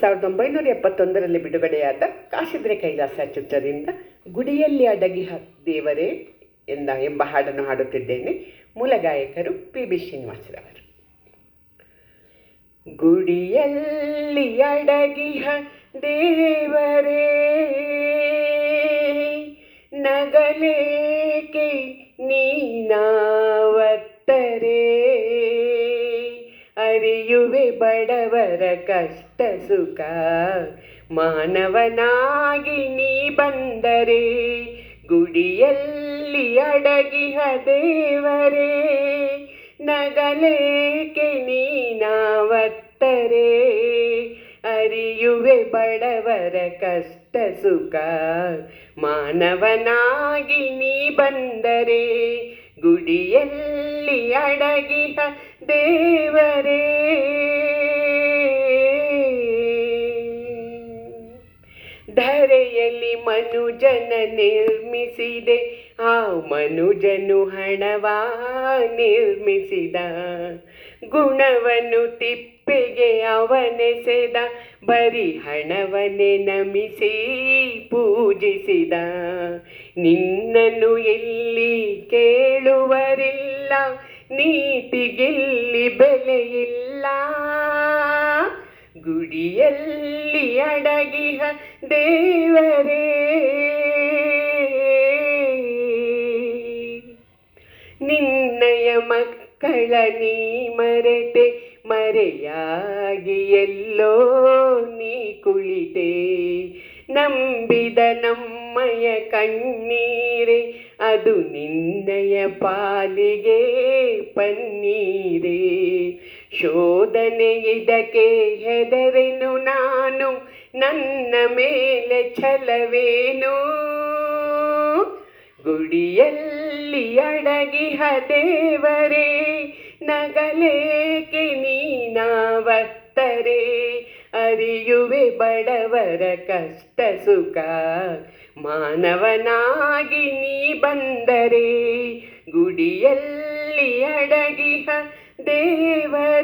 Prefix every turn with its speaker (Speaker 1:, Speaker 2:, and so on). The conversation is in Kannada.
Speaker 1: ಸಾವಿರದ ಒಂಬೈನೂರ ಎಪ್ಪತ್ತೊಂದರಲ್ಲಿ ಬಿಡುಗಡೆಯಾದ ಕಾಶಿದ್ರೆ ಕೈಲಾಸ ಚಿತ್ರದಿಂದ ಗುಡಿಯಲ್ಲಿ ಅಡಗಿಹ ದೇವರೇ ಎಂದ ಎಂಬ ಹಾಡನ್ನು ಹಾಡುತ್ತಿದ್ದೇನೆ ಮೂಲ ಗಾಯಕರು ಪಿ ಬಿ ಶ್ರೀನಿವಾಸರವರು. ಗುಡಿಯಲ್ಲಿ ಅಡಗಿಹ ದೇವರೇ ಬಡವರ ಕಷ್ಟ ಸುಖ. ಮಾನವನಾಗಿ ನೀ ಬಂದರೆ ಗುಡಿಯಲ್ಲಿ ಅಡಗಿಹ ದೇವರೇ ನಗಲೇಕೆ ನೀನಾವತ್ತರೆ. ಅರಿಯುವೆ ಬಡವರ ಕಷ್ಟ ಸುಖ. ಮಾನವನಾಗಿ ನೀ ಬಂದರೆ ಗುಡಿಯಲ್ಲಿ ಅಡಗಿಹ ದೇವರೇ ಧರೆಯಲ್ಲಿ ಮನುಜನ ನಿರ್ಮಿಸಿದೆ. ಆ ಮನುಜನು ಹಣವ ನಿರ್ಮಿಸಿದ. ಗುಣವನ್ನು ತಿಪ್ಪೆಗೆ ಅವನೆಸೆದ. ಬರೀ ಹಣವನ್ನೇ ನಮಿಸಿ ಪೂಜಿಸಿದ. ನಿನ್ನನ್ನು ಎಲ್ಲಿ ಕೇಳುವರಿಲ್ಲ. ನೀತಿಗಿಲ್ಲಿ ಬೆಲೆಯಿಲ್ಲ. ಗುಡಿಯಲ್ಲಿ ಅಡಗಿಹ ದೇವರೇ. ನಿನ್ನಯ ಮಕ್ಕಳ ನೀ ಮರೆತೆ, ಮರೆಯಾಗಿ ಎಲ್ಲೋ ನೀ ಕುಳಿತೆ. ನಂಬಿದ ನಮ್ಮಯ ಕಣ್ಣೀರೆ, ಅದು ನಿನ್ನಯ ಪಾಲಿಗೆ ಪನ್ನೀರೇ. ಶೋಧನೆ ಇದಕ್ಕೆ ಹೆದರೆನು ನಾನು? ನನ್ನ ಮೇಲೆ ಛಲವೇನು? ಗುಡಿಯಲ್ಲಿ ಅಡಗಿಹ ದೇವರೇ ನಗಲೇಕೆ ನೀನಾವತ್ತರೆ? ಅರಿಯುವೆ ಬಡವರ ಕಷ್ಟ ಸುಖ, ಮಾನವನಾಗಿ ನೀ ಬಂದರೆ, ಗುಡಿಯಲ್ಲಿ ಅಡಗಿಹ ದೇವರೇ